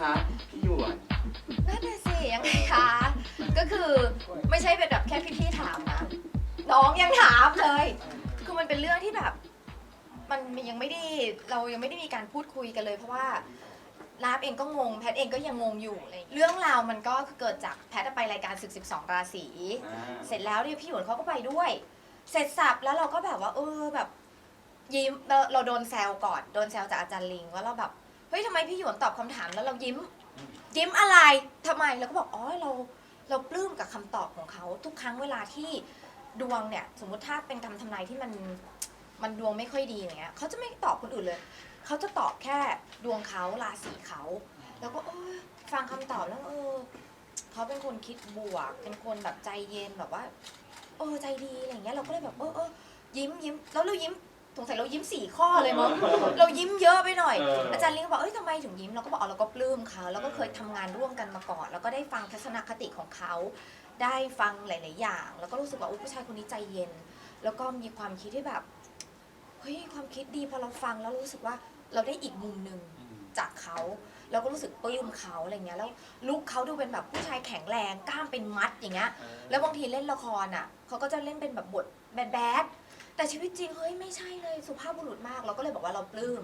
คะพี่หยวนนั่นน่ะสิยังไงคะ ก็คือไม่ใช่เป็นแบบแค่พี่ๆถามนะน้องยังถามเลย คือมันเป็นเรื่องที่แบบ มันยังไม่ได้เรายังไม่ได้มีการพูดคุยกันเลย เพราะว่าลาฟเองก็งงแพทเองก็ยังงงอยู่อะไรอย่างเลยเรื่องราวมันก็เกิดจากแพทไปรายการศึก 12 ราศีเสร็จแล้วเนี่ยพี่หยวนเขาก็ไปด้วย เสร็จสับแล้วเราก็แบบว่า เออแบบยิ้มเราเราโดนแซวก่อน โดนแซวจากอาจารย์ลิงว่าเราแบบ เฮ้ยทำไมพี่หยวนตอบคำถามแล้วเรายิ้ม ยิ้มอะไรทำไมแล้วก็บอกอ๋อเราเราปลื้มกับคำตอบของเขาทุกครั้งเวลาที่ดวงเนี่ย สมมุติถ้าเป็นคำทำนายที่มันมันดวงไม่ค่อยดีอย่างเงี้ยเขาจะไม่ตอบคนอื่นเลย เขาจะตอบแค่ดวงเขาราศีเขา แล้วก็เออฟังคำตอบแล้วเออเขาเป็นคนคิดบวก เป็นคนแบบใจเย็นแบบว่า เออใจดีอะไรอย่างเงี้ยเราก็เลยแบบเออเออยิ้มยิ้มแล้วเรายิ้ม สงสัยเรายิ้มสี่ข้อเลยมั้งเรายิ้มเยอะไปหน่อย เอออ อาจารย์ลิงก็บอกเอ้ยทำไมถึงยิ้มเราก็บอกอ๋อเราก็ปลื้มเขาแล้วก็เคยทำงานร่วมกันมาก่อน แล้วก็ได้ฟังทัศนคติของเขา ได้ฟังหลาย ๆ อย่าง แล้วก็รู้สึกว่าอุ๊ยผู้ชายคนนี้ใจเย็น แล้วก็มีความคิดที่แบบเฮ้ยความคิดดีพอเราฟังแล้วรู้สึกว่าเราได้อีกมุมหนึ่ง จากเขาเราก็รู้สึกปลื้มเขาอะไรเงี้ยแล้วลุคเขาดูเป็นแบบผู้ชายแข็งแรงกล้ามเป็นมัดอย่างเงี้ยแล้วบางทีเล่นละครอะเขาก็จะเล่นเป็นแบบบทแบดแบดๆ แต่ชีวิตจริงเฮ้ยไม่ใช่เลยสุภาพบุรุษมากเราก็เลยบอกว่าเราปลื้ม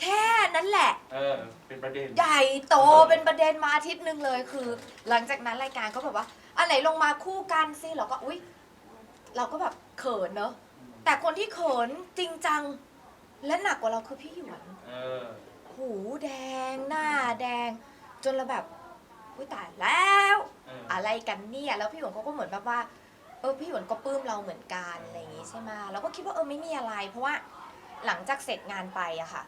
แค่นั้นแหละ เออ เป็นประเด็น ใหญ่โตเป็นประเด็นมาอาทิตย์หนึ่งเลยคือ หลังจากนั้นรายการก็แบบว่าอันไหนลงมาคู่กันสิเราก็อุ๊ย เราก็แบบเขินเนอะแต่คนที่เขินจริงจัง และหนักกว่าเราคือพี่หยวนเออ หูแดง หน้าแดง จนเราแบบอุ้ยตายแล้ว เอออะไรกันเนี่ยแล้วพี่หยวนเขาก็เหมือนแบบว่า เออพี่หยวนก็ปลื้มเราเหมือนกันอะไรอย่างงี้ใช่ไหมเราก็คิดว่าเออไม่มีอะไร เพราะว่าหลังจากเสร็จงานไปอะค่ะ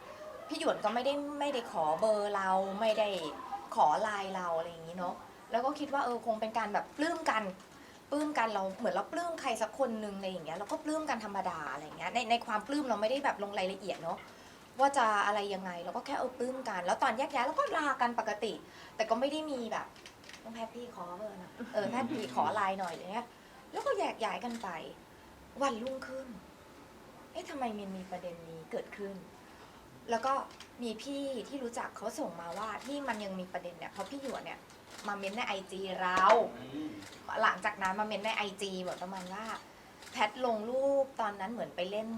พี่หยวนก็ไม่ได้ไม่ได้ขอเบอร์เราไม่ได้ขอไลน์เราอะไรอย่างงี้เนาะแล้วก็คิดว่าเออคงเป็นการแบบปลื้มกันปลื้มกันเราเหมือนเราปลื้มใครสักคนนึงอะไรอย่างเงี้ยเราก็ปลื้มกันธรรมดาอะไรอย่างเงี้ยในในความปลื้มเราไม่ได้แบบลงรายละเอียดเนาะว่าจะอะไรยังไงเราก็แค่เออปลื้มกัน แล้วตอนแยกย้ายเราก็ลากันปกติ แต่ก็ไม่ได้มีแบบต้องแพทพี่ขอเบอร์นะเออแพทพี่ขอไลน์หน่อยอะไรเงี้ย แล้วก็แยกย้ายกันไป วันรุ่งขึ้น เอ๊ะทำไมมันมีประเด็นนี้เกิดขึ้น แล้วก็มีพี่ที่รู้จักเขาส่งมาว่าที่มันยังมีประเด็นเนี่ยเพราะพี่หยวนเนี่ย มาเม้นในไอจีเรา หลังจากนั้นมาเม้นในไอจีแบบประมาณว่า แพทลงรูปตอนนั้นเหมือนไปเล่น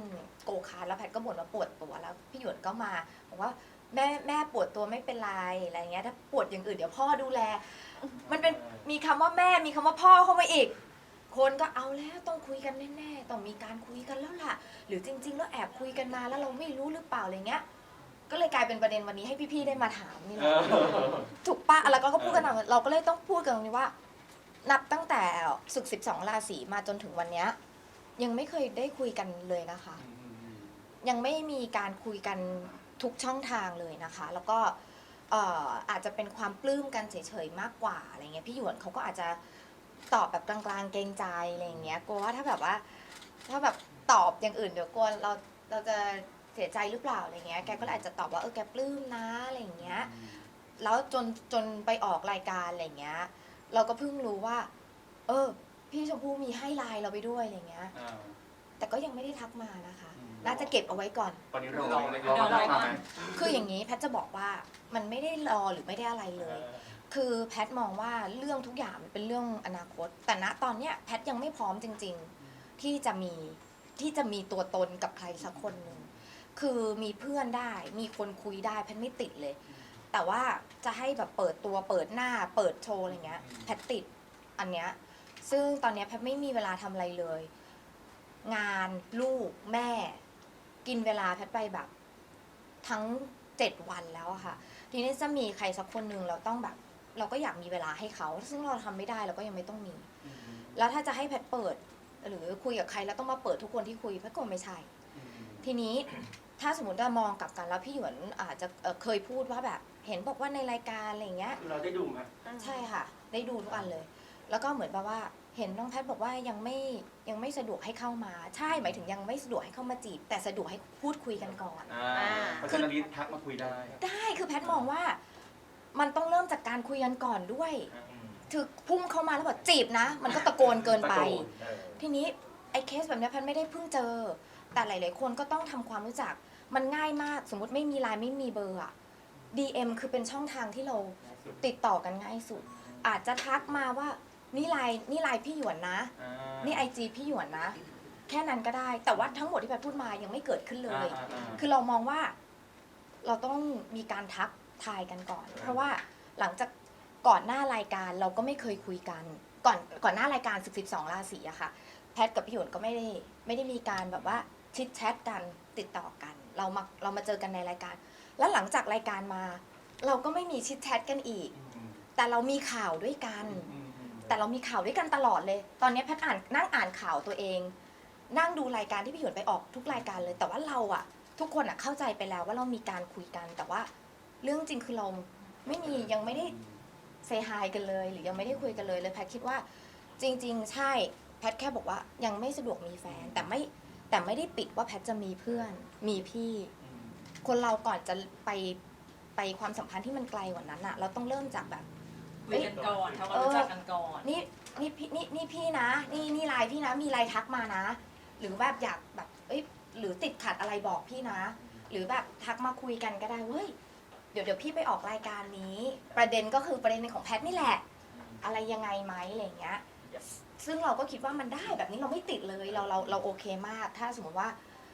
โกคาร์ทแล้วแพทก็บ่นว่าปวดตัวแล้ว พี่หยวนก็มาบอกว่าแม่แม่ปวดตัวไม่เป็นไรอะไรเงี้ยถ้าปวดอย่างอื่นเดี๋ยวพ่อดูแล มันเป็นมีคำว่าแม่มีคำว่าพ่อเข้ามาอีก คนก็เอาแล้วต้องคุยกันแน่ๆต้องมีการคุยกันแล้วล่ะ หรือจริง ๆ แล้วแอบคุยกันมาแล้วเราไม่รู้หรือเปล่าอะไรเงี้ย ก็เลยกลายเป็นประเด็นวันนี้ให้พี่ๆได้มาถามนี่แหเอละอถูกปะแล้วก็พูดกันมาเราก็เลยต้องพูดกันตรงนี้ว่า นับตั้งแต่ศึก 12 ราศีมาจนถึงวันเนี้ยยังไม่เคยได้คุยกันเลยนะคะ ยังไม่มีการคุยกันทุกช่องทางเลยนะคะ แล้วก็เอ่ออาจจะเป็นความปลื้มกันเฉยๆมากกว่าอะไรเงี้ยพี่หยวนเขาก็อาจจะ ตอบแบบกลางๆเกรงใจอะไรเงี้ยกลัวว่าถ้าแบบว่า ถ้าแบบตอบอย่างอื่นเดี๋ยวกลัวเราเราจะเสียใจหรือเปล่าอะไรเงี้ยแกก็เลยอาจจะตอบว่าเออแกปลื้มนะอะไรเงี้ยแล้วจนจนไปออกรายการอะไรเงี้ย เราก็เพิ่งรู้ว่า เออ พี่ชมพู่มีให้ไลน์เราไปด้วยอะไรเงี้ย อ่าแต่ก็ยังไม่ได้ทักมานะคะอืมน่าจะเก็บเอาไว้ก่อน ตอนนี้รอรอเลยรอรอได้เลยไหมคืออย่างนี้แพทย์จะบอกว่ามันไม่ได้รอหรือไม่ได้อะไรเลย คือแพทย์มองว่าเรื่องทุกอย่างมันเป็นเรื่องอนาคต แต่ณตอนเนี้ยแพทย์ยังไม่พร้อมจริง ๆ ที่จะมีที่จะมีตัวตนกับใครสักคนหนึ่งคือมีเพื่อนได้ มีคนคุยได้แพทย์ไม่ติดเลย แต่ว่าจะให้แบบเปิดตัวเปิดหน้า เปิดโชว์อะไรเงี้ย แพทย์ติดอันเนี้ยซึ่งตอนเนี้ยแพทย์ไม่มีเวลาทำอะไรเลย งานลูกแม่ กินเวลาแพทย์ไปแบบ ทั้งเจ็ดวันแล้วอะค่ะ ทีนี้จะมีใครสักคนหนึ่งเราต้องแบบ เราก็อยากมีเวลาให้เขา ซึ่งเราทำไม่ได้เราก็ยังไม่ต้องมี อืมแล้วถ้าจะให้แพทย์เปิด หรือคุยกับใครแล้วต้องมาเปิดทุกคนที่คุยแพทย์ก็ไม่ใช่ อืมทีนี้ ถ้าสมมติเรามองกลับกันแล้วพี่หยวนอาจจะเอ่อเคยพูดว่าแบบเห็นบอกว่าในรายการอะไรอย่างเงี้ย เราได้ดูไหมใช่ค่ะ ได้ดูทุกอันเลย แล้วก็เหมือนแบบว่า เห็นน้องแพทย์บอกว่ายังไม่ยังไม่สะดวกให้เข้ามา ใช่หมายถึงยังไม่สะดวกให้เข้ามาจีบ แต่สะดวกให้พูดคุยกันก่อน อ่าเพราะฉะนั้นนี้ทักมาคุยได้ ได้คือแพทย์มองว่า มันต้องเริ่มจากการคุยกันก่อนด้วยอืมถือพุ่งเข้ามาแล้วบอกจีบนะ มันก็ตะโกนเกินไปตะโกเออทีนี้ไอ้เคสแบบเนี้ยแพทย์ไม่ได้เพิ่งเจอ แต่หลาย ๆ คนก็ต้องทำความรู้จัก มันง่ายมาก สมมติไม่มีไลน์ไม่มีเบอร์อะ DM คือเป็นช่องทางที่เราติดต่อกันง่ายสุด อาจจะทักมาว่านี่ไลน์นี่ไลน์พี่หยวนนะอ่านี่ไอจีพี่หยวนนะ แค่นั้นก็ได้ แต่ว่าทั้งหมดที่แพทย์พูดมายังไม่เกิดขึ้นเลยอ่าอ่าคือเรามองว่า เราต้องมีการทัก ทายกันก่อน เพราะว่าหลังจากก่อนหน้ารายการเราก็ไม่เคยคุยกัน ก่อนก่อนหน้ารายการ1 12ราศีอะค่ะ แพทกับพี่หยวนก็ไม่ได้ไม่ได้มีการแบบว่าชิดแชทกันติดต่อกัน เรามาเรามาเจอกันในรายการ แล้วหลังจากรายการมา เราก็ไม่มีชิดแชทกันอีก แต่เรามีข่าวด้วยกัน แต่เรามีข่าวด้วยกันตลอดเลย ตอนนี้แพทอ่านนั่งอ่านข่าวตัวเอง นั่งดูรายการที่พี่หยวนไปออกทุกรายการเลย แต่ว่าเราอะทุกคนอะเข้าใจไปแล้วว่าเรามีการคุยกันแต่ว่า เรื่องจริงคือเราไม่มียังไม่ได้เซฮายกันเลย หรือยังไม่ได้คุยกันเลยเลยแพทย์คิดว่าจริง ๆ ใช่แพทย์แค่บอกว่ายังไม่สะดวกมีแฟน แต่ไม่แต่ไม่ได้ปิดว่าแพทย์จะมีเพื่อน มีพี่อืมคนเราก่อนจะไปไปความสัมพันธ์ที่มันไกลกว่านั้นอะเราต้องเริ่มจากแบบ คุยกันก่อนทำความรู้จักกันก่อน นี่นี่พี่นี่นี่พี่นะ นี่นี่ไลน์พี่นะ มีไลน์ทักมานะ หรือแบบอยากแบบเอ้ยหรือติดขัดอะไรบอกพี่นะ หรือแบบทักมาคุยกันก็ได้เว้ย เดี๋ยวเดี๋ยวพี่ไปออกรายการนี้ ประเด็นก็คือประเด็นของแพทนี่แหละ อะไรยังไงไหมอะไรอย่างเงี้ย ซึ่งเราก็คิดว่ามันได้แบบนี้เราไม่ติดเลยเราเราเราโอเคมาก ถ้าสมมติว่า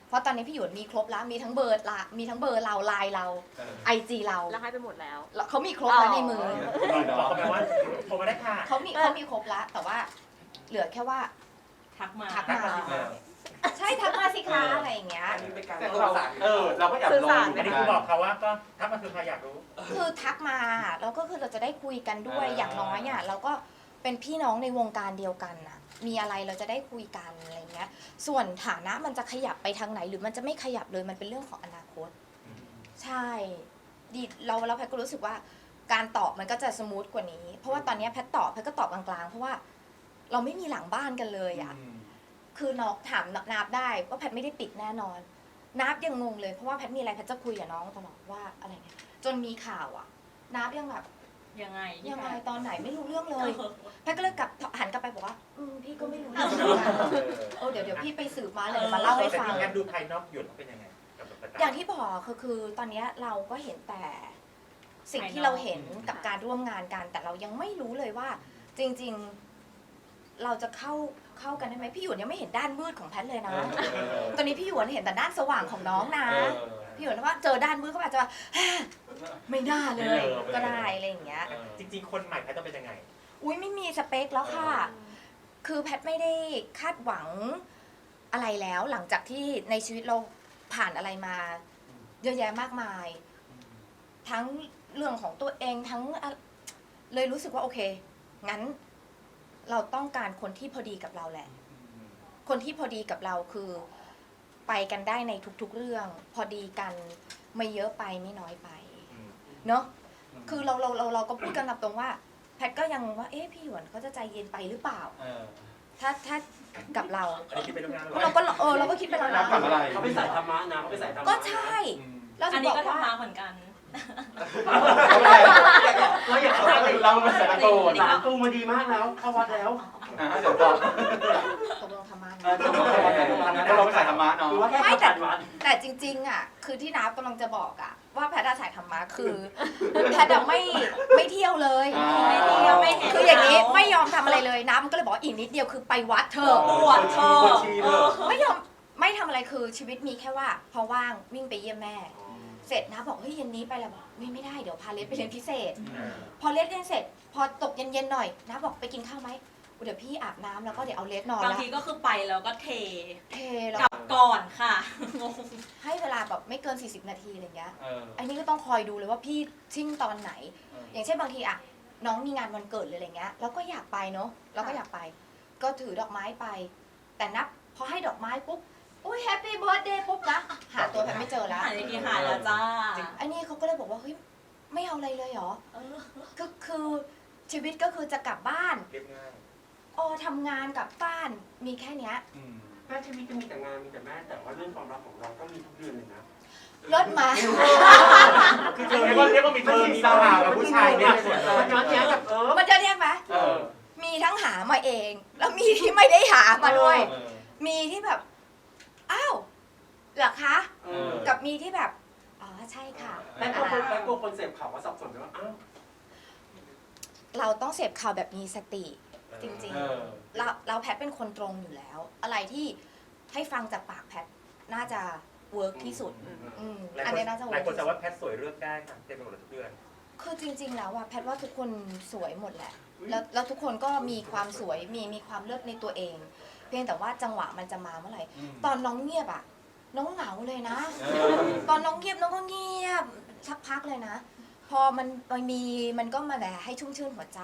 เพราะตอนนี้พี่หยวนมีครบแล้วมีทั้งเบอร์ละมีทั้งเบอร์เราไลน์เราเออไอจีเราแล้วให้ไปหมดแล้ว แล้วเขามีครบแล้วในมือบอกเขาไปว่าโทรมาได้ค่ะ เขามีเขามีครบแล้วแต่ว่า เหลือแค่ว่าทักมาทักมา เออ ใช่ทักมาสิคะเออออะไรอย่างเงี้ยแต่เราเออ เราก็แอบสื่อรอสารอยู่อันนี้เหคืมืออนบกัอนกเขาว่าก็ถ้ามันคือใครอยากรู้ คือทักมาแล้วก็คือเราจะได้คุยกันด้วยอ่า อย่างน้อยอะเราก็เป็นพี่น้องในวงการเดียวกันน่ะ มีอะไรเราจะได้คุยกันอะไรเงี้ย ส่วนฐานะมันจะขยับไปทางไหน หรือมันจะไม่ขยับเลยมันเป็นเรื่องของอนาคต ใช่ดีเราเราแพทย์ก็รู้สึกว่าการตอบมันก็จะสมูทกว่านี้ เพราะว่าตอนเนี้ยแพทย์ตอบแพทย์ก็ตอบกลางๆ เพราะว่าเราไม่มีหลังบ้านกันเลยอะ อืม คือน้องถามนับได้ว่าแพทย์ไม่ได้ปิดแน่นอน นับยังงงเลยเพราะว่าแพทย์มีอะไรแพทย์จะคุยกับน้องตลอดว่าอะไรเนี่ยจนมีข่าวอะ นับยังแบบยังไงยังไงตอนไหนไม่รู้เรื่องเลยแพทย์ก็เลยกลับหันกลับไปบอกว่า อืมพี่ก็ไม่รู้เรื่องเหมือนกันเออเดี๋ยวเดี๋ยวพี่ไปสืบมาเลยเดี๋ยวมาเล่าให้แต่ฟังที่งั้นดูภายนอกหยดเป็นยังไงกับประกาศ อย่างที่บอกคือคือตอนเนี้ยเราก็เห็นแต่สิ่งที่เราเห็นกับการร่วมงานกัน แต่เรายังไม่รู้เลยว่า จริง ๆ เราจะเข้า เข้ากันได้ไหมพี่หยวนยังไม่เห็นด้านมืดของแพทย์เลยนะเออตอนนี้พี่หยวนเห็นแต่ด้านสว่างของน้องนะเออพี่หยวนว่าเจอด้านมืดก็อาจจะว่าไม่น่าเลยไม่เลย ก็ได้อะไรอย่างเงี้ยเออจริงๆ คนใหม่เขาต้องเป็นยังไง อุ้ยไม่มีสเปคแล้วค่ะ คือแพทย์ไม่ได้คาดหวังอะไรแล้ว หลังจากที่ในชีวิตเราผ่านอะไรมาเยอะแยะมากมาย ทั้งเรื่องของตัวเองทั้งอะเลยรู้สึกว่าโอเค งั้น เราต้องการคนที่พอดีกับเราแหละ คนที่พอดีกับเราคือไปกันได้ในทุกๆเรื่อง พอดีกันไม่เยอะไปไม่น้อยไปเนอะคือเราเราเราเราก็พูดกันตรงๆว่า แพทย์ก็ยังว่าเอ๊ะพี่หยวนเขาจะใจเย็นไปหรือเปล่าเออถ้าถ้ากับเรา อันนี้คิดเป็นเรื่องงานหรอเราก็เออเราก็คิดไปแล้วนันะบกับอะไรเขาไปสายธรรมะนะเขาไปสายธรรมะก็ใช่อืมเราอัจะนบนี้อกก็ว่า ทำมาเหมือนกัน เราอยากเขาเราเป็นสายตะโกน หลานตูมาดีมากแล้ว เข้าวัดแล้วอะเดี๋ยวก่อนตกลงทำมาเออต้องเข้าวัดแล้วเพราะเราเป็นสายธรรมะเนาะ หรือว่าแค่เขาจัดวัด แต่จริงๆอะคือที่นับกำลังจะบอกอะ ว่าแพทย์อะสายธรรมะคือ แพทย์อะไม่ไม่เที่ยวเลย อ่า ไม่เที่ยวไม่เห็น คืออย่างนี้ไม่ยอมทำอะไรเลยนับมันก็เลยบอกว่าอีกนิดเดียวคือไปวัดเถอะ ปวดเธอคนชีเถอะไม่ยอมไม่ทำอะไรคือชีวิตมีแค่ว่า พอว่างวิ่งไปเยี่ยมแม่ เสร็จนะบอกเฮ้ยเย็นนี้ไปแล้วบอกไม่ไม่ได้เดี๋ยวพาเลสไปเรียนพิเศษ พอเลสเรียนเสร็จ พอตกเย็นๆหน่อยนะบอกไปกินข้าวไหมเดี๋ยวพี่อาบน้ำแล้วก็เดี๋ยวเอาเลสนอนบางแล้วทีก็คือไปแล้วก็เทเทแล้วกลับก่อนค่ะงงให้เวลาแบบไม่เกิน 40 นาทีอะไรเงี้ยเอออันนี้ก็ต้องคอยดูเลยว่าพี่ชิ่งตอนไหนเอออย่างเช่นบางทีอะน้องมีงานวันเกิดหรืออะไรเงี้ยเราก็อยากไปเนาะเราก็อยากไป ก็ถือดอกไม้ไป แต่นับพอให้ดอกไม้ปุ๊บ อุ้ยแฮปปี้เบิร์ดเดย์ปุ๊บนะ หาตัวแพทไม่เจอแล้ว หายในที่หายแล้วจ้าอันนี้เขาก็เลยบอกว่าเฮ้ยไม่เอาอะไรเลยเหรอเออก็คือชีวิตก็คือจะกลับบ้านเรียบง่ายอ๋อทำงานกลับบ้านมีแค่เนี้ย อืมแม่ชีวิตจะมีแต่งานมีแต่แม่แต่ว่าเรื่องความรักของเราก็มีทุกเดือนเลยนะรถมา คือเธอเรียกว่าเรียกว่ามีเธอมีสาวกับผู้ชายเนี่ยส่วนเลยมันย้อนแย้งกับเออมันจะเรียกไหมเออมีทั้งหามาเอง แล้วมีที่ไม่ได้หามาด้วย เออมีที่แบบ อ้าวเหรอคะ เออ กับมีที่แบบ อ๋อใช่ค่ะแต่กลัวคนแต่กลัวคนเสพข่าวว่าสับสนว่าอ้าวเราต้องเสพข่าวแบบมีสติ จริง เออๆ เราเราแพทเป็นคนตรงอยู่แล้ว อะไรที่ให้ฟังจากปากแพทน่าจะเวิร์กที่สุด อืมหลายอันคนนี้น่าจะหเวิลายร์กคนที่จะสุดว่าแพทสวยเลือกได้ค่ะเต็มไปหมดเลยทุกเดือน คือจริง ๆ แล้วอะแพทว่าทุกคนสวยหมดแหละ แล้วแล้วทุกคนก็มีความสวยมีมีความเลิศในตัวเอง เพียงแต่ว่าจังหวะมันจะมาเมื่อไหร่ ตอนน้องเงียบอะน้องเหงาเลยนะเออตอนน้องเงียบน้องก็เงียบสักพักเลยนะ พอมันมันมีมันก็มาแบบให้ชุ่มชื่นหัวใจ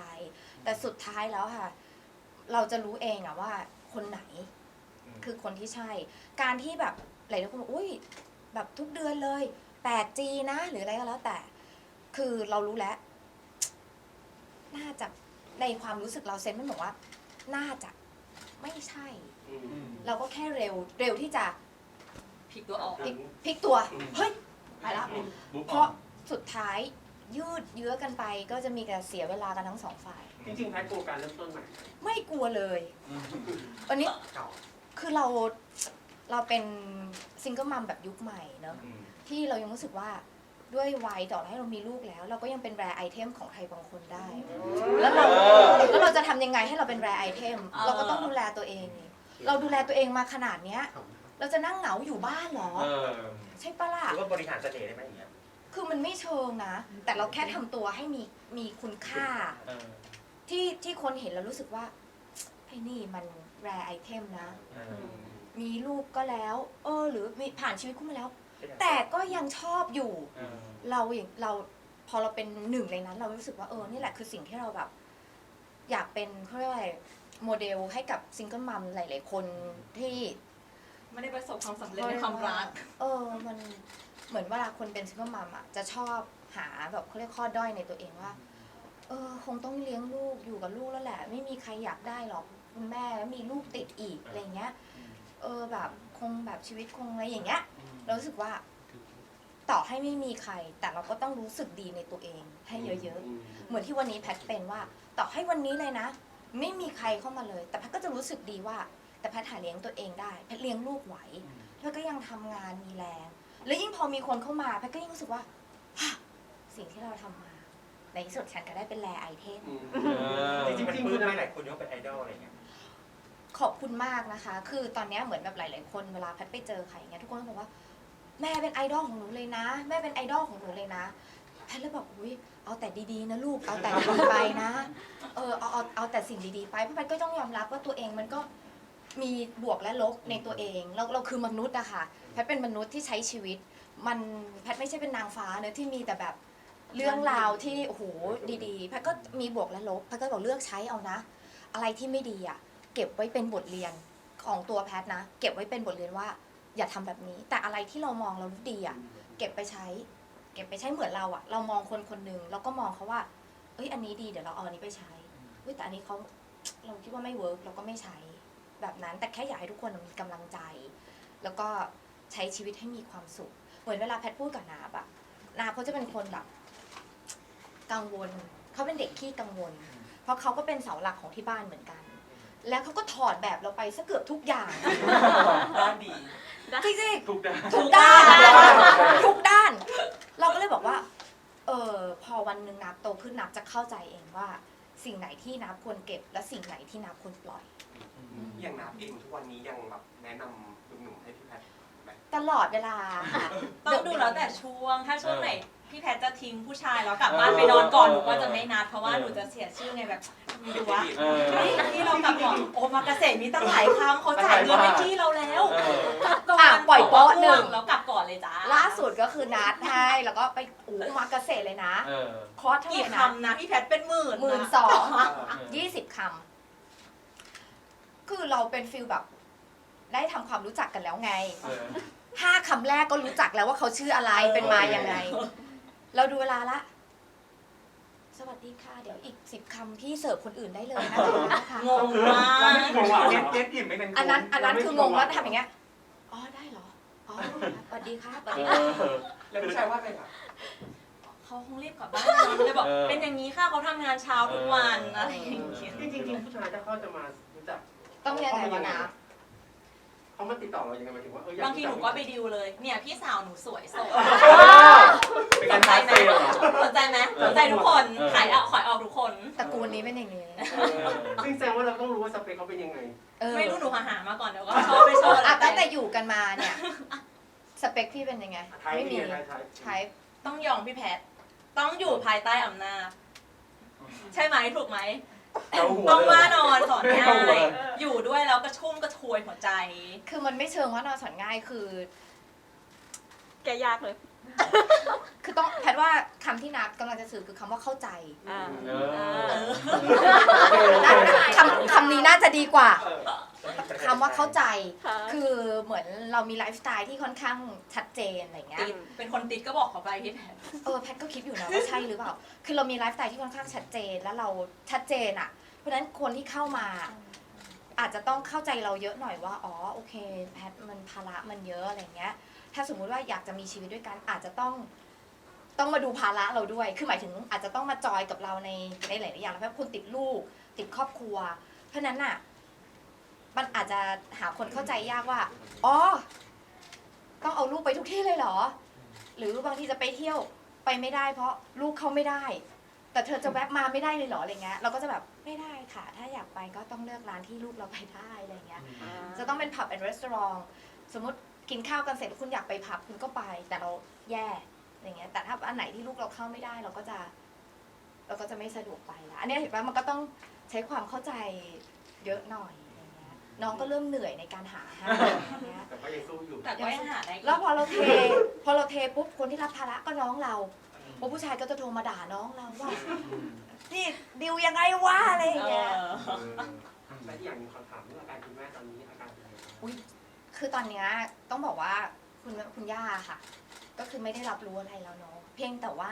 แต่สุดท้ายแล้วค่ะ เราจะรู้เองอะว่าคนไหนอืมคือคนที่ใช่ การที่แบบหลายๆคนบอกอุ้ยแบบทุกเดือนเลย 8G นะ หรืออะไรก็แล้วแต่ คือเรารู้แล้ว น่าจะในความรู้สึกเราเซนส์มันบอกว่า น่าจะ ไม่ใช่ อืมเราก็แค่เร็วเร็วที่จะพลิกตัวออกพลิกพลิกตัวอืมเฮ้ยไปละ บุ๊กเพราะสุดท้ายยืดเยื้อกันไปก็จะมีแต่เสียเวลากันทั้งสองฝ่าย จริงๆแพทย์กลัวการเริ่มต้นใหม่ไม่กลัวเลยอืมวันนี้เก่าคือเราเราเป็นซิงเกิลมัมแบบยุคใหม่เนอะอืมที่เรายังรู้สึกว่า ด้วยวัยต่อให้เรามีลูกแล้ว เราก็ยังเป็นแรไอเทมของใครบางคนได้ แล้วเราแล้วเราจะทำยังไงให้เราเป็นแรไอเทมเออเราก็ต้องดูแลตัวเอง เราดูแลตัวเองมาขนาดเนี้ย เราจะนั่งเหงาอยู่บ้านเหรอ เออใช่ปะล่ะ หรือว่าบริหารเสน่ห์ได้ไหมอย่างเงี้ยคือมันไม่เชิงนะ แต่เราแค่ทำตัวให้มีมีคุณค่า เออที่ที่คนเห็นแล้วรู้สึกว่าไอ้นี่มันแรไอเทมนะ เออมีลูกก็แล้ว เออ หรือมีผ่านชีวิตคู่มาแล้วเป็นอย่าง แต่ก็ยังชอบอยู่เออเราอย่างเราพอเราเป็นหนึ่งในนั้น เรารู้สึกว่าเออนี่แหละคือสิ่งที่เราแบบ อยากเป็นเขาเรียกว่าอะไรโมเดลให้กับซิงเกิลมัมหลาย ๆ คนที่ไม่ได้ประสบความสำเร็จในความรัก เออ มันเหมือนเวลาคนเป็นซิงเกิลมัมอะจะชอบหาแบบเขาเรียกข้อด้อยในตัวเองว่า เออ คงต้องเลี้ยงลูกอยู่กับลูกแล้วแหละ ไม่มีใครอยากได้หรอกคุณแม่แล้วมีลูกติดอีกอะไรเงี้ย เออแบบ คงแบบชีวิตคงอะไรอย่างเงี้ย เรารู้สึกว่าต่อให้ไม่มีใคร แต่เราก็ต้องรู้สึกดีในตัวเอง ให้เยอะๆ เหมือนที่วันนี้แพทเป็นว่า ต่อให้วันนี้เลยนะ ไม่มีใครเข้ามาเลย แต่แพทก็จะรู้สึกดีว่า แต่แพทหาเลี้ยงตัวเองได้แพทเลี้ยงลูกไหวแพทก็ยังทำงานมีแรง แล้วยิ่งพอมีคนเข้ามาแพทก็ยิ่งรู้สึกว่าฮะสิ่งที่เราทำมาในที่สุดฉันก็ได้เป็นแรไอเทม จริงๆมันปลื้มไหมหลายคนยกเป็นไอดอลอะไรเงี้ย ขอบคุณมากนะคะ คือตอนเนี้ยเหมือนแบบหลาย ๆ คนเวลาแพทไปเจอใครเงี้ยทุกคนก็บอกว่า แม่เป็นไอดอลของหนูเลยนะ แม่เป็นไอดอลของหนูเลยนะ แพทเลยบอกอุ้ยเอาแต่ดีๆนะลูกเอาแต่ดีๆไปนะเออเอาเอาเอาแต่สิ่งดีๆไปเพราะแพทก็ต้องยอมรับว่าตัวเองมันก็มีบวกและลบในตัวเองเราเราคือมนุษย์อะค่ะแพทเป็นมนุษย์ที่ใช้ชีวิต มันแพทไม่ใช่เป็นนางฟ้าเนอะที่มีแต่แบบเรื่องราวที่โอ้โหดีๆแพทก็มีบวกและลบแพทก็บอกเลือกใช้เอานะ อะไรที่ไม่ดีอะ เก็บไว้เป็นบทเรียนของตัวแพทนะ เก็บไว้เป็นบทเรียนว่า อย่าทำแบบนี้ แต่อะไรที่เรามองเรารู้ดีอะเก็บไปใช้ เก็บไปใช้เหมือนเราอะเรามองคนคนหนึ่งเราก็มองเขาว่าเอ้ยอันนี้ดีเดี๋ยวเราเอาอันนี้ไปใช้เฮ้ยแต่อันนี้เขาเราคิดว่าไม่เวิร์กเราก็ไม่ใช้แบบนั้น แต่แค่อยากให้ทุกคนมีกำลังใจ แล้วก็ใช้ชีวิตให้มีความสุขเหมือนเวลาแพทพูดกับนาบอะนาเขาจะเป็นคนแบบ กังวลเขาเป็นเด็กขี้กังวล เพราะเขาก็เป็นเสาหลักของที่บ้านเหมือนกัน แล้วเขาก็ถอดแบบเราไปซะเกือบทุกอย่าง ด้านดีจริงทุกด้าน ๆทุกด้านทุกด้าน เราก็เลยบอกว่าเออพอวันหนึ่งนับโตขึ้นนับจะเข้าใจเองว่า สิ่งไหนที่นับควรเก็บ และสิ่งไหนที่นับควรปล่อย อย่างน้ำเองทุกวันนี้ยังแบบแนะนำหนุ่มๆให้พี่แพทย์ไหมตลอดเวลาค่ะต้องดูแล้วแต่ช่วง ถ้าช่วงไหน พี่แพทจะทิ้งผู้ชายแล้วกลับบ้านไปนอนก่อนหนูก็จะไม่นัด เพราะว่าหนูจะเสียชื่อไงแบบ มีดูวะเออ เฮ้ยที่เรากลับก่อนโอมากาเกษตรมีตั้งหลายคำเขาจ่ายเงินให้พี่เราแล้วเออ กลับก่อนอะปล่อยโป๊ะหนึ่ง แล้วกลับก่อนเลยจ้าล่าสุดก็คือนัดให้แล้วก็ไปอู้มาเกษตรเลยนะ เออคอร์สเท่าไหกี่ร่นะ คำนะพี่แพทเป็นหมื่นหมื่นนะสองเออยี่สิบคำ คือเราเป็นฟิลแบบ ได้ทำความรู้จักกันแล้วไง เออ ห้าคำแรกก็รู้จักแล้วว่าเขาชื่ออะไรเป็นมายังไง เราดูเวลาละ สวัสดีค่ะ เดี๋ยวอีกสิบคำพี่เสิร์ฟคนอื่นได้เลยนะคะ งงมากงงว่าเก็ตเก็ตอิ่มไม่เป็นอันนั้นอันนั้นคืองงแล้วทำอย่างเงี้ย อ๋อได้เหรอ อ๋อสวัสดีค่ะสวัสดีเอค่ะอแล้วพี่ชายว่าไงครับเขาคงรีบกลับบ้านเลยบอกเออเป็นอย่างนี้ค่ะเขาทำงานเช้าทุกวันอะไรอย่างเงี้ยจริงๆผู้ชายถ้าเขาจะมารู้จักต้องยังไงวะนะ เขามาติดต่อเรายังไงหมายถึงว่าเอออยากบางทีหนูก็ไปดิวเลย เนี่ยพี่สาวหนูสวยโสดเป็นสการนใจท้าไหมเซลล์เหรอ สนใจไหมสนใจทุกคนเออ ขายเอาขายออกทุกคน ตระกูลนี้เป็นอย่างนี้ เออซึ่งแสดงว่าเราต้องรู้ว่าสเปคเขาเป็นยังไง เออไม่รู้หนูหาหามาก่อนเดี๋ยวก็ชอบไปชอบอะตั้งแต่อยู่กันมาเนี่ย สเปคพี่เป็นยังไง ไทยไม่มีไทยไทย ใช้ต้องยอมพี่แพท ต้องอยู่ภายใต้อำนาจ ใช่ไหมถูกไหม เอาหัวต้องเลยว่านอนสอนง่าเอาหัวยเลยอยู่ด้วยแล้วก็ชุ่มกระชวยหัวใจ คือมันไม่เชิงว่านอนสอนง่ายคือ แกยากเลย คือต้องแพทย์ว่าคำที่นับกำลังจะสื่อคือคำว่าเข้าใจอ่า เอเอออนะคำคำนี้น่าจะดีกว่า เออ คำว่าเข้าใจ ค่ะคือเหมือนเรามีไลฟ์สไตล์ที่ค่อนข้างชัดเจนอะไรเงี้ย ติดเป็นคนติดก็บอกเขาไปพี่แพท เออแพทย์ก็คิดอยู่นะว่าใช่หรือเปล่า คือเรามีไลฟ์สไตล์ที่ค่อนข้างชัดเจนแล้วเราชัดเจนอะ เพราะฉะนั้นคนที่เข้ามา อาจจะต้องเข้าใจเราเยอะหน่อยว่า อ๋อโอเคแพทย์มันภาระมันเยอะอะไรเงี้ย ถ้าสมมุติว่าอยากจะมีชีวิตด้วยกันอาจจะต้อง ต้องมาดูภาระเราด้วย คือหมายถึงอาจจะต้องมาจอยกับเราในในหลายๆอย่างแล้วเพราะคนติดลูก ติดครอบครัว เพราะฉะนั้นน่ะ มันอาจจะหาคนเข้าใจยากว่า อ๋อ ต้องเอาลูกไปทุกที่เลยเหรอ หรือบางทีจะไปเที่ยวไปไม่ได้ เพราะลูกเขาไม่ได้ แต่เธอจะแวบมาไม่ได้เลยเหรออะไรเงี้ย เราก็จะแบบไม่ได้ค่ะ ถ้าอยากไปก็ต้องเลือกร้านที่ลูกเราไปได้อะไรเงี้ย จะต้องเป็นผับแอนด์รีสอร์ทสมมติกินข้าวกันเสร็จคุณอยากไปผับคุณก็ไป แต่เราแย่อย่างเงี้ย แต่ถ้าอันไหนที่ลูกเราเข้าไม่ได้เราก็จะ เราก็จะไม่สะดวกไปละอันเนี้ยเห็นว่ามันก็ต้องใช้ความเข้าใจเยอะหน่อยอะไรเงี้ย น้องก็เริ่มเหนื่อยในการหาให้อย่างเงี้ย แต่ก็ยังสู้อยู่แต่ก็ยังหาได้อีกแล้วพอเราเท พอเราเทปุ๊บคนที่รับภาระก็น้องเราเพราะผู้ชายก็จะโทรมาด่าน้องเราว่านี่ดิวยังไงวะอะไรอย่างเอเงี้ยอและที่อย่างหนึงขอถามเรื่องอาการคุณแม่ตอนนี้อาการเป็นยังไงบ้างคือตอนเนี้ยต้องบอกว่าคุณคุณย่าค่ะ ก็คือไม่ได้รับรู้อะไรแล้วเนาะเพียงแต่ว่า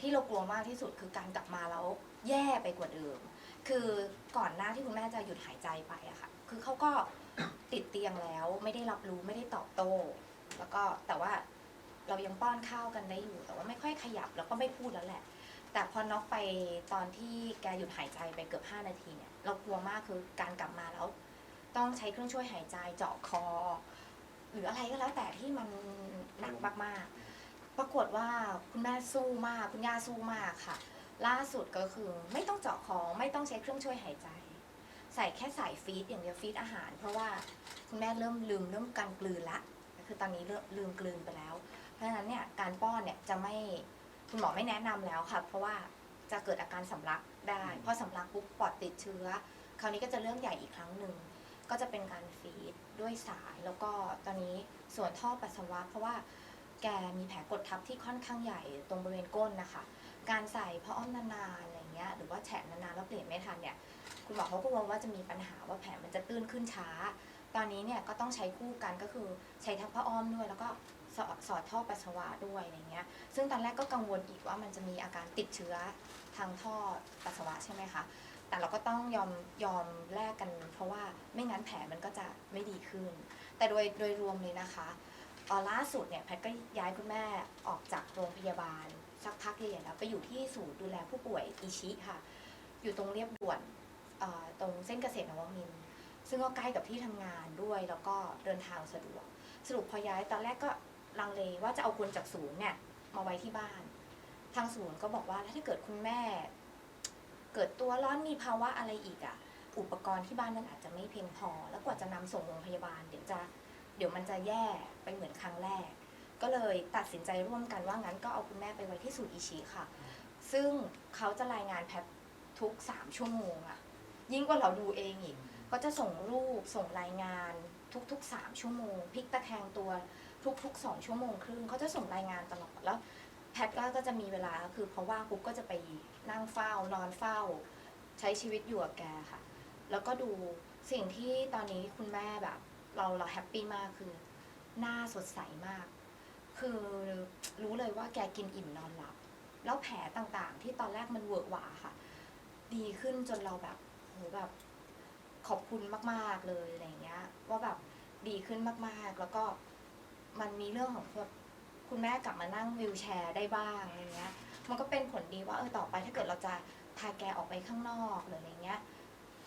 ที่เรากลัวมากที่สุดคือการกลับมาแล้วแย่ไปกว่าเดิม คือก่อนหน้าที่คุณแม่จะหยุดหายใจไปอะค่ะ คือเขาก็ติดเตียงแล้วไม่ได้รับรู้ไม่ได้ตอบโต้ แล้วก็แต่ว่าเรายังป้อนข้าวกันได้อยู่ แต่ว่าไม่ค่อยขยับแล้วก็ไม่พูดแล้วแหละ แต่พอน็อกไปตอนที่แกหยุดหายใจไปเกือบ 5 นาทีเนี่ยเรากลัวมากคือการกลับมาแล้ว ต้องใช้เครื่องช่วยหายใจเจาะคอ หรืออะไรก็แล้วแต่ที่มันหนักมากๆ ปรากฏว่าคุณแม่สู้มาก คุณย่าสู้มากค่ะ ล่าสุดก็คือไม่ต้องเจาะคอไม่ต้องใช้เครื่องช่วยหายใจ ใส่แค่สายฟีดอย่างเดียวฟีดอาหาร เพราะว่าคุณแม่เริ่มลืมเริ่มการกลืนละคือตอนนี้เริ่มลืมกลืนไปแล้ว เพราะฉะนั้นเนี่ยการป้อนเนี่ยจะไม่คุณหมอไม่แนะนำแล้วค่ะ เพราะว่าจะเกิดอาการสำลักได้พอสำลักปุ๊บปอดติดเชื้อ คราวนี้ก็จะเรื่องใหญ่อีกครั้งหนึ่งก็จะเป็นการฟีดด้วยสายแล้วก็ตอนนี้ส่วนท่อปัสสาวะ เพราะว่าแกมีแผลกดทับที่ค่อนข้างใหญ่ตรงบริเวณก้นนะคะ การใส่พระอ้อมนานๆอะไรเงี้ยหรือว่าแฉะนานๆแล้วเปลี่ยนไม่ทันเนี่ย คุณหมอเขาก็กลัวว่าจะมีปัญหาว่าแผลมันจะตื้นขึ้นช้า ตอนนี้เนี่ยก็ต้องใช้คู่กันก็คือใช้ทั้งพระอ้อมด้วย แล้วก็สอดสอดท่อปัสสาวะด้วยอะไรเงี้ย ซึ่งตอนแรกก็กังวลอีกว่ามันจะมีอาการติดเชื้อทางท่อปัสสาวะใช่ไหมคะ แต่เราก็ต้องยอมยอมแลกกัน เพราะว่าไม่งั้นแผลมันก็จะไม่ดีขึ้น แต่โดยโดยรวมเลยนะคะออล่าสุดเนี่ยแพทย์ก็ย้ายคุณแม่ออกจากโรงพยาบาลสักพักใหญ่ๆแล้วไปอยู่ที่ศูนย์ดูแลผู้ป่วยอิชิค่ะ อยู่ตรงเรียบด่วน เอ่อตรงเส้นเกษตรนวมินทร์ซึ่งก็ใกล้กับที่ทำงานด้วยแล้วก็เดินทางสะดวก สรุปพอย้ายตอนแรกก็ลังเลว่าจะเอาคนจากศูนย์เนี่ยมาไว้ที่บ้าน ทางศูนย์ก็บอกว่าแล้วถ้าเกิดคุณแม่ เกิดตัวร้อนมีภาวะอะไรอีกอะอุปกรณ์ที่บ้านนั้นอาจจะไม่เพียงพอ แล้วกว่าจะนำส่งโรงพยาบาล เดี๋ยวจะเดี๋ยวมันจะแย่ไปเหมือนครั้งแรก ก็เลยตัดสินใจร่วมกันว่างั้นก็เอาคุณแม่ไปไว้ที่ศูนย์อิชิค่ะ ซึ่งเขาจะรายงานแพททุกสามชั่วโมงอะ ยิ่งกว่าเราดูเองอีกก็จะส่งรูปส่งรายงานทุกๆสามชั่วโมงพลิกตะแคงตัวทุกๆสองชั่วโมงครึ่งเขาจะส่งรายงานตลอดแล้ว แพทก็จะมีเวลาคือพอว่างปุ๊บก็จะไปนั่งเฝ้านอนเฝ้า ใช้ชีวิตอยู่กับแกค่ะ แล้วก็ดูสิ่งที่ตอนนี้คุณแม่แบบ เราเราแฮปปี้มากคือหน้าสดใสมาก คือรู้เลยว่าแกกินอิ่มนอนหลับ แล้วแผลต่างๆ ที่ตอนแรกมันเวอะหวาค่ะ ดีขึ้นจนเราแบบ โหแบบขอบคุณมาก ๆเลยอะไรเงี้ย ว่าแบบดีขึ้นมากๆ แล้วก็มันมีเรื่องของแบบคุณแม่กลับมานั่งวิวแชร์ได้บ้างอะไรเงี้ย มันก็เป็นผลดีว่าเออต่อไปถ้าเกิดเราจะพาแกออกไปข้างนอกหรืออะไรเงี้ย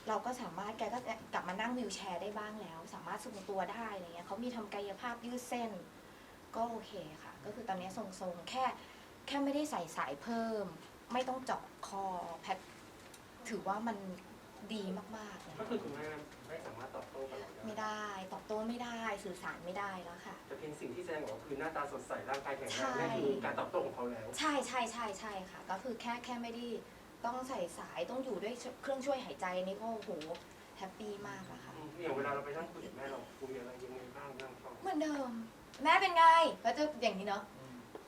เราก็สามารถแกก็กลับมานั่งวิวแชร์ได้บ้างแล้ว สามารถทรงตัวได้อะไรเงี้ยเขามีทำกายภาพยืดเส้น ก็โอเคค่ะ ก็คือตอนนี้ทรงๆแค่แค่ไม่ได้ใส่สายเพิ่ม ไม่ต้องเจาะคอแพทถือว่ามัน ดีมากๆเลยก็คือคุณแม่ไม่สามารถตอบโต้กับเราไม่ได้ ตอบโต้ไม่ได้ สื่อสารไม่ได้แล้วค่ะ แต่เพียงสิ่งที่แสดงออกคือหน้าตาสดใสร่างกายแข็งแรงใช่นั่นคือการตอบโต้ของเขาแล้ว ใช่ใช่ใช่ใช่ค่ะ ก็คือแค่แค่ไม่ได้ต้องใส่สายต้องอยู่ด้วยเครื่องช่วยหายใจนี่ก็โอ้โหแฮปปี้มากอะค่ะอย่างเวลาเราไปนั่งคุยกับแม่เราคุยอะไรยังไงบ้างนั่งฟังเหมือนเดิม แม่เป็นไงก็จะอย่างนี้เนาะ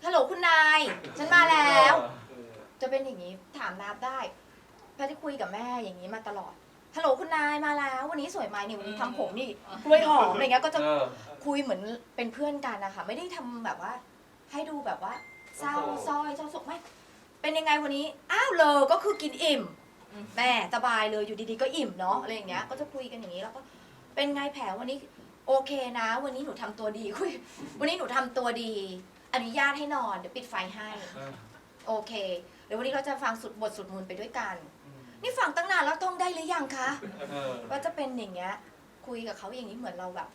ฮัลโหลคุณนาย ฉันมาแล้วเออจะเป็นอย่างนี้ถามนับได้ แพทย์คุยกับแม่อย่างนี้มาตลอด ฮัลโหลคุณนายมาแล้ว วันนี้สวยไหมนี่วันนี้ทำผมนี่กล้วยหอมอะไรเงี้ยก็จะเออ คุยเหมือนเป็นเพื่อนกันนะคะไม่ได้ทำแบบว่า ให้ดูแบบว่าเศร้าซอยเศร้าสุขไม่ เป็นยังไงวันนี้ อ้าวเลยก็คือกินอิ่มแม่สบายเลยอยู่ดีๆก็อิ่มเนาะอะไรอย่างเงี้ย ก็จะคุยกันอย่างนี้แล้วก็เป็นไงแผลวันนี้โอเคนะ วันนี้หนูทำตัวดีคุยวันนี้หนูทำตัวดี อนุญาตให้นอนเดี๋ยวปิดไฟให้ เออ โอเค เดี๋ยววันนี้เราจะฟังสุดบทสุดมูลไปด้วยกัน นี่ฟังตั้งนานแล้วท่องได้หรือยังคะ เออก็จะเป็นอย่างเงี้ย คุยกับเขาอย่างนี้เหมือนเราแบบ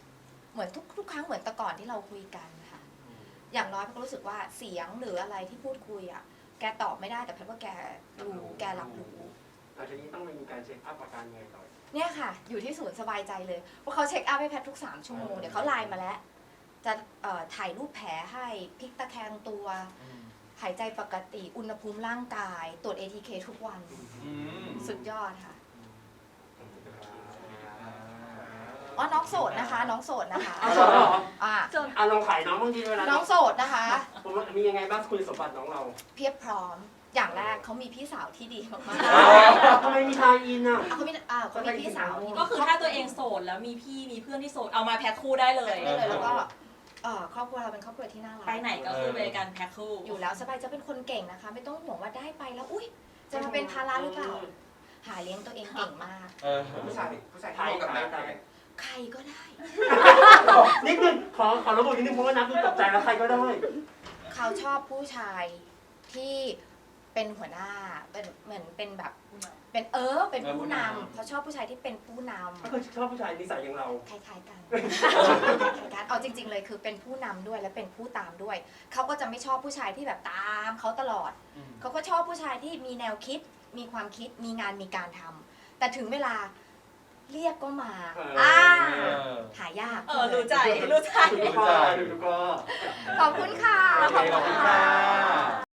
เหมือนทุกทุกครั้งเหมือนแต่ก่อนที่เราคุยกันค่ะ อย่างน้อยแพทย์ก็รู้สึกว่าเสียงหรืออะไรที่พูดคุยอะ แกตอบไม่ได้แต่แพทย์ว่าแกรู้แกรับรู้ หลังจากนี้ต้องมีการเช็คอัพอาการยังไงต่อเนี่ยค่ะ อยู่ที่ศูนย์สบายใจเลยเพราะเขาเช็คอัพให้แพทย์ทุก 3 ชั่วโมง เดี๋ยวเขาไลน์มาแล้ว จะเอ่อถ่ายรูปแผลให้พลิกตะแคงตัว หายใจปกติ อุณหภูมิร่างกาย ตรวจ ATK ทุกวันอืมสุดยอดค่ะ อ๋อ น้องโสดนะคะ น้องโสดนะคะเอาเหรออ่าอะลองขายน้องบางทีเวลาน้องโสดนะคะ ผมว่ามียังไงบ้างคุณสมบัติน้องเราเพียบพร้อม อย่างแรกเขามีพี่สาวที่ดีมากทำไมมีทายอินอะ ๆอะเขามีอ่าเขามีพี่สาวที่ดีก็คือถ้าตัวเองโสดแล้วมีพี่มีเพื่อนที่โสดเอามาแพ็คคู่ได้เลย ได้เลยแล้วก็ เอ่อครอบครัวเราเป็นครอบครัวที่น่ารักไปไหนก็คือไปกันแพ็คคู่อยู่แล้วสบายจะเป็นคนเก่งนะคะ ไม่ต้องห่วงว่าได้ไปแล้วอุ้ยจะมาเป็นภาระหรือเปล่าหาเลี้ยงตัวเองเก่งมาก เออผู้ชายผู้ชายที่มองกับแม่ได้ใครก็ได้ นิดนึงขอขอระบุนิดนึงเพราะว่าน้ำดูตกใจแล้วใครก็ได้ เขาชอบผู้ชายที่ เป็นหัวหน้าเป็นเหมือนเป็นแบบ เป็นเออเป็นผู้นำเขาชอบผู้ชายที่เป็นผู้นำก็คือชอบผู้ชายนิสัยอย่างเราคล้ายๆกันคล้ายๆกันเอาจริง ๆ เลยคือเป็นผู้นำด้วยและเป็นผู้ตามด้วยเขาก็จะไม่ชอบผู้ชายที่แบบตามเขาตลอดอืมเขาก็ชอบผู้ชายที่มีแนวคิด มีความคิด มีงานมีการทำ แต่ถึงเวลาเรียกก็มาเอออ่าเออหายาก เออรู้ใจรู้ใจดูก็ดูก็ขอบคุณค่ะโอเคขอบคุณค่ะ